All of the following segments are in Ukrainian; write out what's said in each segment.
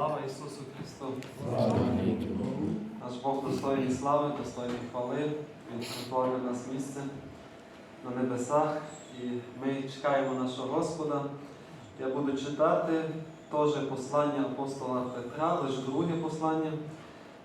Слава Ісусу Христу! Наш Бог достойний слави, достойний хвали, Він притворив нас місце на небесах, і ми чекаємо нашого Господа. Я буду читати теж послання апостола Петра, лише друге послання,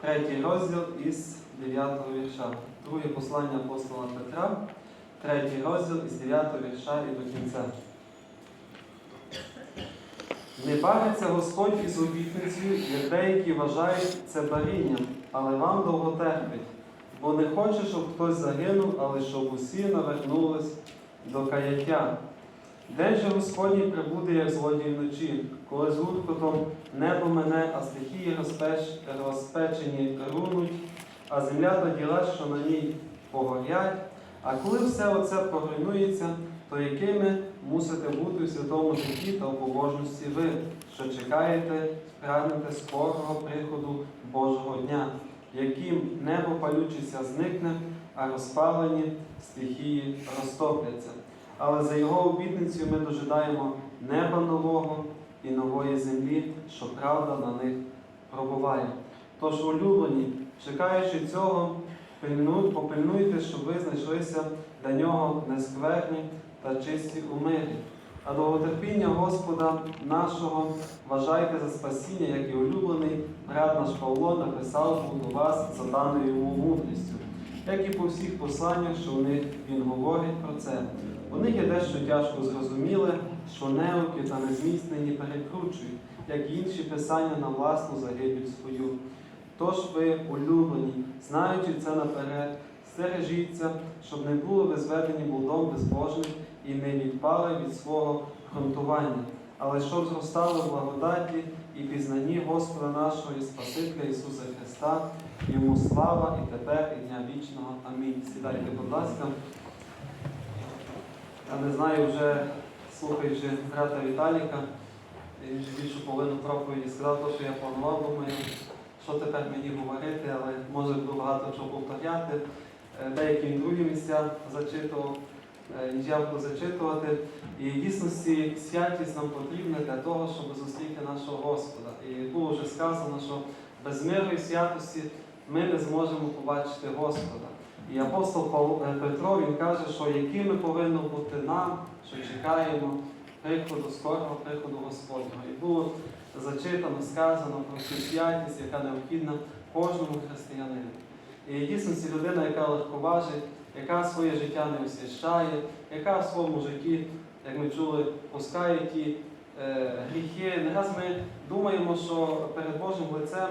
третій розділ із 9 вірша. Друге послання апостола Петра, третій розділ із 9 вірша і до кінця. Не бавиться Господь із обітницею, як деякі вважають це барінням, але вам довго терпить, бо не хоче, щоб хтось загинув, але щоб усі навернулись до каяття. День же Господній прибуде, як злодій вночі, коли з гуркотом небо мене, а стихії розпеч... розпечені рунуть, а земля та діла, що на ній погорять. А коли все оце поруйнується, то якими мусите бути в святому житті та в побожності ви, що чекаєте, прагнете скорого приходу Божого дня, яким небо палючиться зникне, а розпалені стихії розтопляться. Але за його обітницею ми дожидаємо неба нового і нової землі, що правда на них пробуває. Тож, улюблені, чекаючи цього, попильнуйте, щоб ви знайшлися для нього нескверні та чисті у мирі. А довготерпіння Господа нашого вважайте за спасіння, як і улюблений брат наш Павло написав до вас за даною йому мудрістю, як і по всіх посланнях, що в них він говорить про це. У них є дещо тяжко зрозуміле, що неуки та незміцнені перекручують, як і інші писання на власну загибель свою. Тож ви, улюблені, знаючи це наперед, стережіться, щоб не були ви зведені блудом безбожних і не відпали від свого грунтування, але щоб зростали в благодаті і пізнанні Господа нашого і Спасителя Ісуса Христа, йому слава і тепер, і дня вічного. Амінь. Сідайте, будь ласка. Я не знаю, вже слухаючи брата Віталіка, він більшу половину проповіді сказав те, що я планував, думаю, що тепер мені говорити, але може буду багато чого повторяти. Е, Деякі другі місця зачитував, е, я буду зачитувати. І в дійсності святість нам потрібна для того, щоб зустріти нашого Господа. І було вже сказано, що без миру і святості ми не зможемо побачити Господа. І апостол е, Петро він каже, що якими повинно бути нам, що чекаємо приходу, скорого приходу Господнього. І було зачитано, сказано про цю святість, яка необхідна кожному християнину. І дійсності людина, яка легковажить, яка своє життя не освящає, яка в своєму житті, як ми чули, пускає ті е, гріхи. Не раз ми думаємо, що перед Божим лицем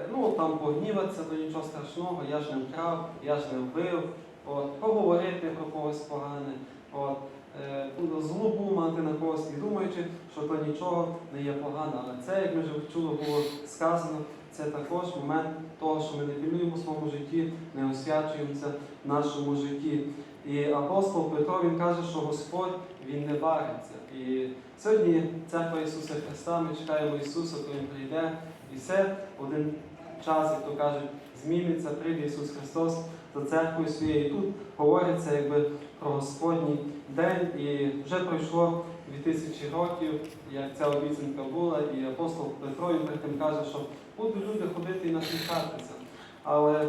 е, ну там погніватися, то нічого страшного, я ж не вкрав, я ж не вбив, от, поговорити про когось погане, от, е, злобу мати на когось і думаючи, що то нічого не є погано. Але це, як ми вже чули, було сказано, це також момент того, що ми не пільнуємо в своєму житті, не освячуємося в нашому житті. І апостол Петро він каже, що Господь він не вариться. І сьогодні церква Ісуса Христа, ми чекаємо Ісуса, коли Він прийде, і все один час, як то кажуть, зміниться, прийде Ісус Христос за церквою своєю. І тут говориться якби Господній день, і вже пройшло 2000 років, як ця обіцянка була, і апостол Петро він тим каже, що будуть люди ходити і насміхатися. Але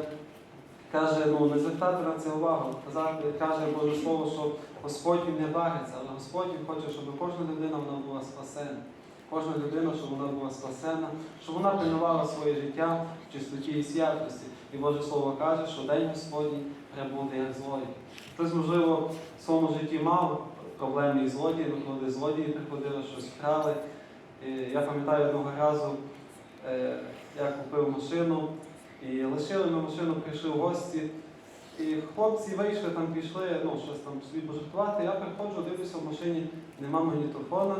каже, ну не звертати на це увагу. Казати, каже Боже Слово, що Господь не вариться, але Господь хоче, щоб кожна людина вона була спасена. Кожна людина, щоб вона була спасена, щоб вона пильнувала своє життя в чистоті і святості. І Боже Слово каже, що день Господній прибуде як злодій. Хтось, можливо, в своєму житті мав проблеми із злодіями, коли злодії приходили, щось вкрали. І я пам'ятаю одного разу, е, я купив машину і лишили ми машину, прийшли в гості. І хлопці вийшли, там пішли, ну, щось там собі пожартувати. Я приходжу, дивлюся, в машині нема магнітофона.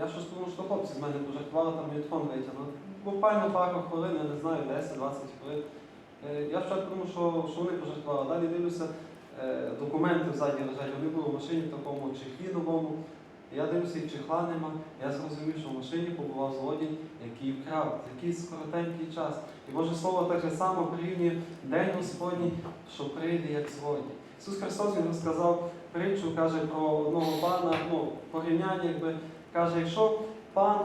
Я щось думав, що хлопці з мене пожартували, там магнітофон витягнув. Буквально пару хвилин, я не знаю, 10-20 хвилин. Е, Я спочатку думав, що, що вони пожартували. Далі дивлюся, документи ззаді лежать, вони були в машині такому чехліновому. Я дивлюся, і чехла нема. Я зрозумів, що в машині побував злодій, який вкрав за якийсь скоротенький час. І Боже Слово так само порівнює День Господній, що прийде як злодій. Ісус Христос Він розказав притчу, каже про одного пана, ну, порівняння, якби каже, якщо пан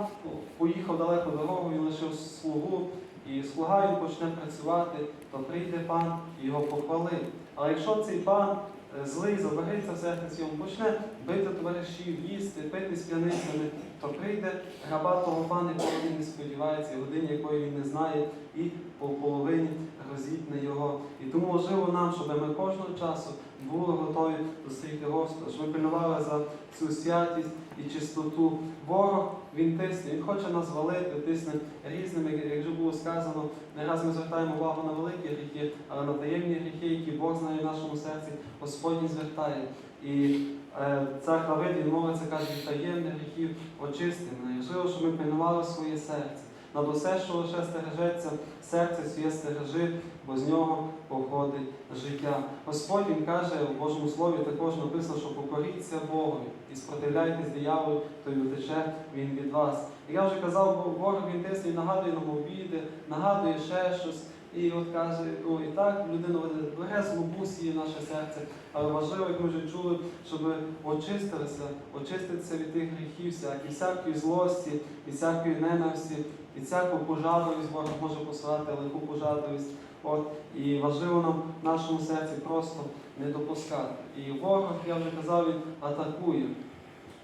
поїхав далеко дорогу, він лишив слугу, і слуга він почне працювати, то прийде пан і його похвалить. Але якщо цей пан е, злий, забереться в серці своєму, почне бити товаришів, їсти, пити з п'яницями, то прийде раба того пана, якого він не сподівається, і годині якої він не знає, і по половині розітне його. І тому важливо нам, щоб ми кожного часу були готові зустріти Господа, щоб ми пильнували за цю святість і чистоту. Ворог він тисне, він хоче нас валити, тисне різними, як вже було сказано, не раз ми звертаємо увагу на великі гріхи, але на таємні гріхи, які Бог знає в нашому серці, Господь звертає. І е, цар Давид, він каже, таємних гріхів очисти мене. Важливо, щоб ми пильнували своє серце. Над усе, що лише стережеться, серце своє стережи, бо з нього походить життя. Господь він каже в Божому Слові також написано, що покоріться Богові і спротивляйтесь дияволу, то й утече він від вас. Я вже казав, бо ворог він тисне, нагадує нам обіди, нагадує ще щось. І от каже, ну і так людина бере злобу сіє наше серце. Але важливо, як ми вже чули, щоб очистилися, очиститися від тих гріхів, всяких, всякої злості, від всякої ненависті, від всяку пожадливість, ворог може посилати лиху пожадливість. От, і важливо нам в нашому серці просто не допускати. І ворог, я вже казав, він атакує.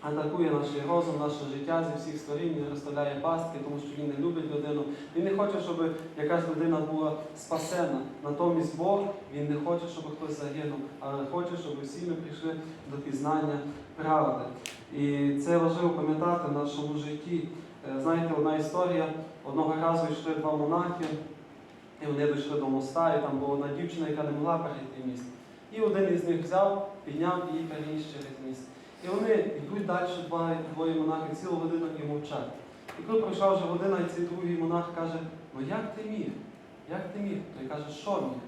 Атакує наш розум, наше життя зі всіх сторін, він розставляє пастки, тому що він не любить людину. Він не хоче, щоб якась людина була спасена. Натомість Бог він не хоче, щоб хтось загинув, але хоче, щоб всі ми прийшли до пізнання правди. І це важливо пам'ятати в нашому житті. Е, Знаєте, одна історія, одного разу йшли два монахи, і вони дійшли до моста, і там була одна дівчина, яка не могла перейти міст. І один із них взяв, підняв і переніс через міст. І вони йдуть далі, двоє монахи, цілу годину і мовчать. І коли пройшла вже година, і цей другий монах каже, ну як ти міг? Як ти міг? Той каже, що міг?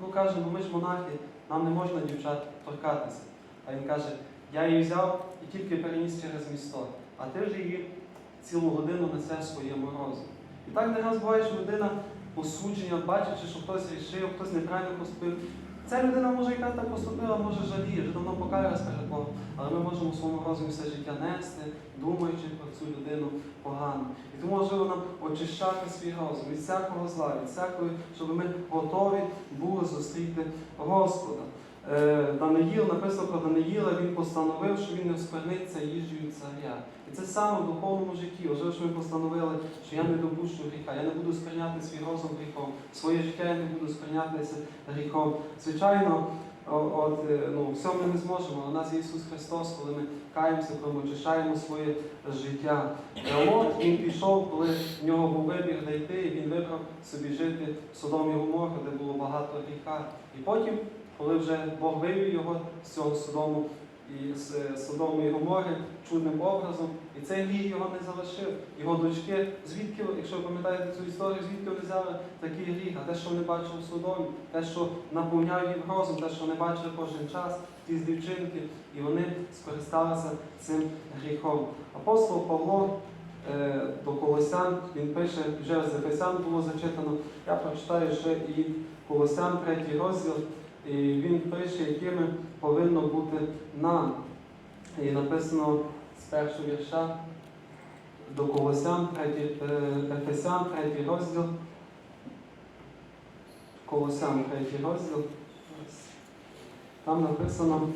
Ну каже, ну ми ж монахи, нам не можна дівчат торкатися. А він каже, я її взяв і тільки переніс через місто, а ти ж її цілу годину несе в своєму розумі. І так не раз буває, що людина осудження, бачачи, що хтось рішив, хтось неправильно поступив. Ця людина може яка так поступила, може жаліє, вже давно покаялась перед Богом, але ми можемо в своєму розумі все життя нести, думаючи про цю людину погано. І тому важливо нам очищати свій розум від всякого зла, від всякої, щоб ми готові були зустріти Господа. Е, Даниїл, написано про Даниїла, він постановив, що він не вскверниться їжею царя. І це саме в духовному житті. Важливо, що ми постановили, що я не допущу гріха, я не буду скорняти свій розум гріхом, своє життя я не буду скорнятися гріхом. Звичайно, от, е, ну, всьому ми не зможемо. У нас Ісус Христос, коли ми каємося, коли ми очищаємо своє життя. Лот він пішов, коли в нього був вибір де йти, і він вибрав собі жити в Содомі Гоморі, де було багато гріха. І потім, коли вже Бог вивів його з цього Содому і з Содому і Гомори чудним образом, і цей гріх його не залишив. Його дочки, звідки, якщо ви пам'ятаєте цю історію, звідки вони взяли такий гріх, а те, що вони бачили в Содомі, те, що наповняє їх розум, те, що вони бачили кожен час, ті з дівчинки, і вони скористалися цим гріхом. Апостол Павло е, до Колосян, він пише, вже з Ефесян було зачитано, я прочитаю ще і Колосян, третій розділ, і він пише, якими повинно бути нам. І написано з першого вірша до Колосян, е, Ефесян, третій розділ. Колосян, третій розділ. Там написано.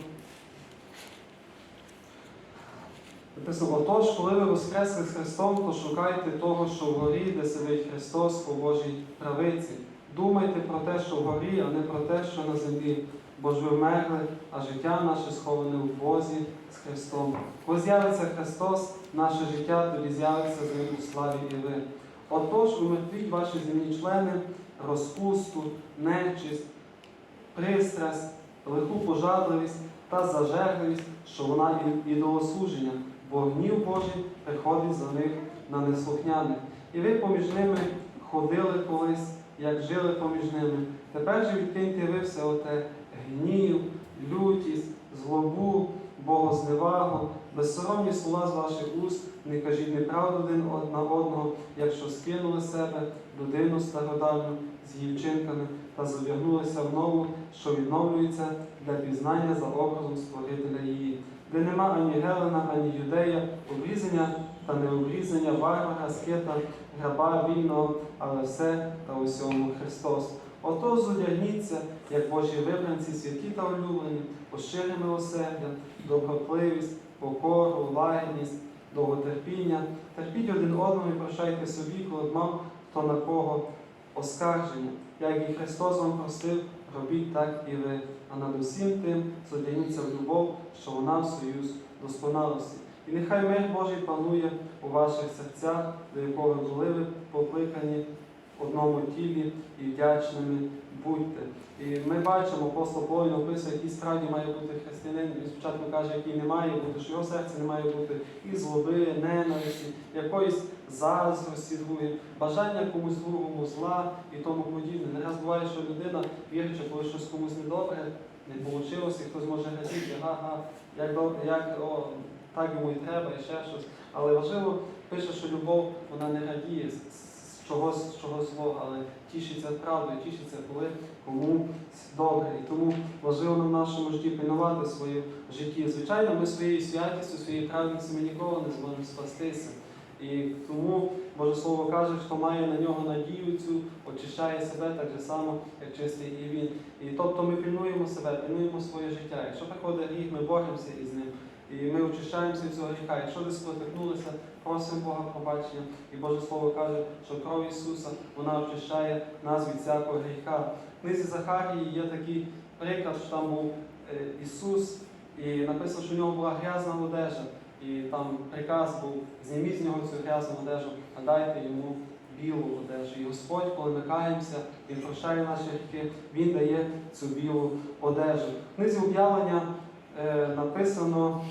Написано, отож, коли ви воскресли з Христом, то шукайте того, що вгорі, де сидить Христос по Божій правиці. Думайте про те, що вгорі, а не про те, що на землі. Бо ж ви вмерли, а життя наше сховане в Бозі з Христом. Коли з'явиться Христос, наше життя тоді з'явиться з ним у славі і ви. Отож, умертвіть ваші земні члени, розпусту, нечисть, пристрасть, лиху пожадливість та зажерливість, що вона і- ідолослуження, бо гнів Божий приходить за них на неслухняних. І ви поміж ними ходили колись, як жили поміж ними. Тепер же відкиньте ви все оте гнів, лютість, злобу, богозневагу, безсоромні слова з ваших уст, не кажіть неправду один на одного, якщо скинули себе людину стародавню з її та зав'ягнулися в нову, що відновлюється для пізнання за образом Створителя її, де нема ані Гелена, ані юдея, обрізання та необрізання, варвара, скита, граба вільного, але все та усьому Христос. Отож зодягніться, як Божі вибранці, святі та улюблені, пошире милосердя, добротливість, покору, лагідність, довготерпіння. Терпіть один одному і прощайте собі, коли мав хто на кого оскарження. Як і Христос вам простив, робіть так і ви. А над усім тим зодягніться в любов, що вона в союз досконалості. І нехай мир Божий панує у ваших серцях, до якого були ви покликані в одному тілі і вдячними будьте. І ми бачимо, апостол Павло описує, який справді має бути християнин. Він спочатку каже, який не має бути, що його серце не має бути і злоби, і ненависті, якоїсь заздрості бажання комусь другому зла і тому подібне. Не раз буває, що людина вірить, коли щось комусь недобре, не вийшло, хтось може радіти, ага, як, як о, так йому і треба, і ще щось. Але важливо пише, що любов вона не радіє з чогось, з чогось злого, але тішиться правдою, тішиться, коли кому добре. І тому важливо нам в нашому житті пильнувати своє житті. Звичайно, ми своєю святістю, своєю праведністю ми ніколи не зможемо спастися. І тому Боже Слово каже, хто має на нього надію цю, очищає себе так же само, як чистий і він. І тобто ми пильнуємо себе, пильнуємо своє життя. Якщо приходить гріх, ми боремося із ним. І ми очищаємося від цього гріха. Якщо десь спотикнулися, просимо Бога пробачення. І Боже Слово каже, що кров Ісуса вона очищає нас від всякого гріха. В книзі Захарії є такий приклад, що там був е, Ісус, і написано, що в нього була грязна одежа. І там приказ був, зніміть з нього цю грязну одежу, а дайте йому білу одежу. І Господь, коли ми каємося, Він прощає наші гріхи, Він дає цю білу одежу. В книзі об'явлення е, написано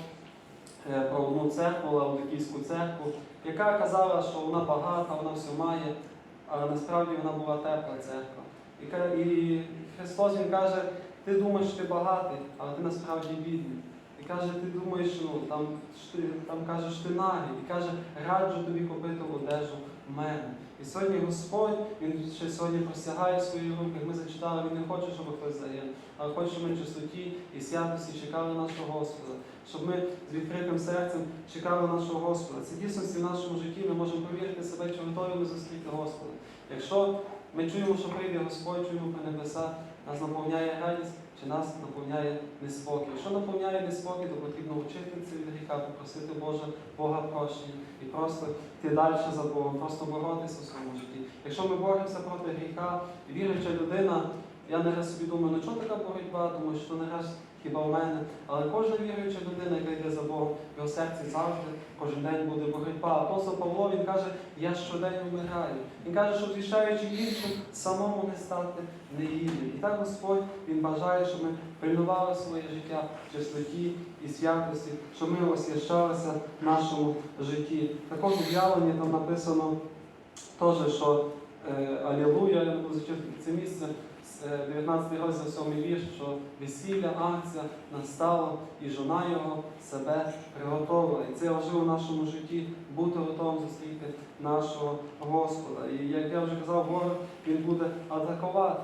е, про одну церкву, Лаудикійську церкву, яка казала, що вона багата, вона все має, але насправді вона була тепла церква. І, і Христос Він каже, ти думаєш, що ти багатий, але ти насправді бідний. Каже, ти думаєш, ну там, ти, там каже, що ти нагий. І каже, раджу тобі купити одежу в мене. І сьогодні Господь, Він ще сьогодні простягає свої руки. Ми зачитали, Він не хоче, щоб хтось загинув, але хоче, ми чистоті і святості чекали нашого Господа, щоб ми з відкритим серцем чекали нашого Господа. Це дійсності в нашому житті ми можемо повірити себе, чи готові ми зустріти Господа. Якщо ми чуємо, що прийде Господь, чуємо про небеса, нас наповняє радість, чи нас наповняє неспокій. Якщо наповняє неспокій, то потрібно вчитися від гріха, попросити Божа, Бога прощення і просто йти далі за Богом, просто боротися у своєму житті. Якщо ми боремося проти гріха, віруюча людина, я не раз собі думаю, ну чого така боротьба, тому що не раз хіба в мене. Але кожна віруюча людина, яка йде за Богом, його серці завжди кожен день буде боротьба. Апостол Павло він каже, я щодень вмираю. Він каже, що звіщаючи іншим, самому не стати негідним. І так Господь Він бажає, щоб ми пильнували своє життя в чистоті і святості, щоб ми освящалися в нашому житті. Також в об'явленні там написано теж, що е, Алілуя, я буду зачитувати це місце. Е, 19 розділ 7 вірш, що весілля, акція настало, і жона його себе приготовила. І це важливо в нашому житті бути готовим зустріти нашого Господа. І як я вже казав, ворог він буде атакувати.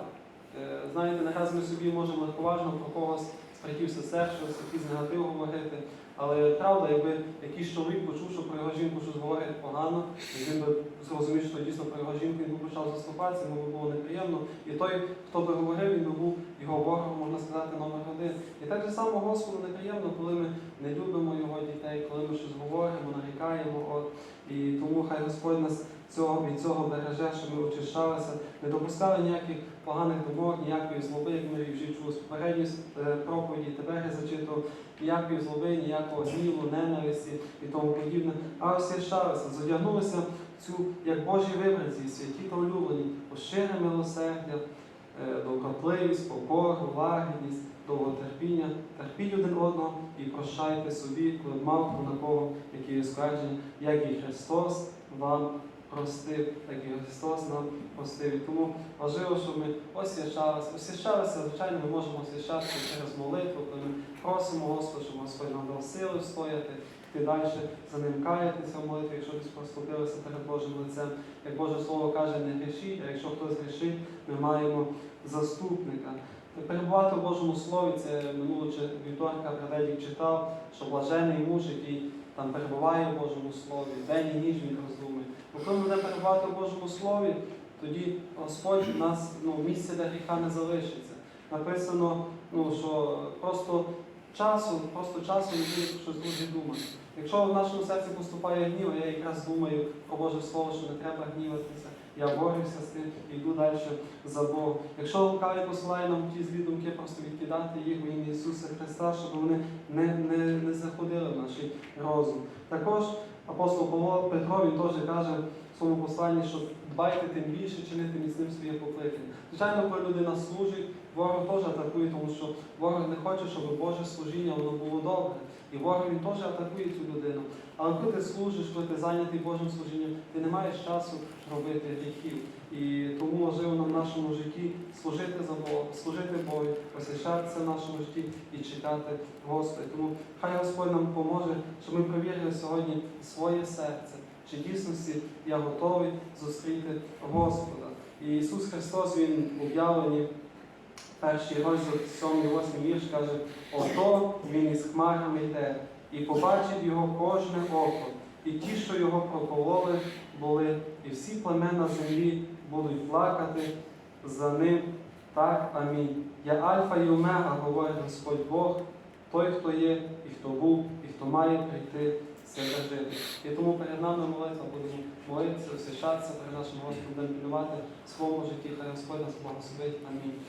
Е, Знаєте, не раз ми собі можемо легковажно про когось з братів сестер, щось якийсь негатив говорити. Але правда, якби якийсь чоловік почув, що про його жінку щось говорять погано, і він би зрозумів, що дійсно про його жінку він би почав заступатися, йому би було неприємно. І той, хто би говорив, він би був його ворогом, можна сказати, номер один. І так же само Господу неприємно, коли ми не любимо його дітей, коли ми щось говоримо, нарікаємо. От. І тому хай Господь нас цього, від цього береже, щоб ми очищалися, не допускали ніяких поганих думок, ніякої злоби, як ми вже чули з попередньої е, проповіді, тебе я зачитував, ніякої злоби, ніякого гніву, ненависті і тому подібне, а освящалися, задягнулися в цю, як Божі вибранці, святі та улюблені, пошире милосердя, е, довготливість, покору, лагідність, довготерпіння, терпіть один одного і прощайте собі, коли мав на кого, які оскарження, як і Христос вам простив, так і Христос нам простив. І тому важливо, щоб ми освящалися. Освящалися, звичайно, ми можемо освящатися через молитву, коли ми просимо Господа, щоб Господь нам дав сили стояти, йти далі за ним каятися в молитві, якщо десь проступилися перед Божим лицем. Як Боже Слово каже, не грішіть, а якщо хтось грішить, ми маємо заступника. Перебувати в Божому Слові, це минулого вівторка Праведік читав, що блажений муж, який там перебуває в Божому Слові, день і ніч він роздумує. Бо коли ми будемо перебувати в Божому Слові, тоді Господь у нас ну, місце для гріха не залишиться. Написано, ну, що просто часу, просто часу не буде щось дуже думати. Якщо в нашому серці поступає гнів, я якраз думаю про Боже Слово, що не треба гніватися, я борюся з тим йду далі за Богом. Якщо лукавий посилає нам ті злі думки, просто відкидати їх в ім'я Ісуса Христа, щоб вони не, не, не заходили в наш розум. Також апостол Павло Петро він теж каже в своєму посланні, що дбайте тим більше чинити міцним своє покликання. Звичайно, коли людина служить, ворог теж атакує, тому що ворог не хоче, щоб Боже служіння воно було добре. І ворог він теж атакує цю людину. Але коли ти служиш, коли ти зайнятий Божим служінням, ти не маєш часу робити гріхів. І тому важливо нам в нашому житті служити за Бога, служити Богу, посвящатися в нашому житті і чекати Господа. Тому хай Господь нам поможе, щоб ми перевірили сьогодні своє серце, чи дійсності я готовий зустріти Господа. І Ісус Христос, Він об'явлені перший розділ, 7-8 вірш каже, ото він із хмарами йде, і побачить його кожне око, і ті, що його прокололи, були, і всі племена землі будуть плакати за ним. Так, амінь. Я Альфа і Омега, говорить Господь Бог, той, хто є, і хто був, і хто має прийти себе жити. І тому перед нами молитва будемо молитися, освящатися перед нашим Господом, пільнувати в своєму житті. Хай Господь нас благословить. Амінь.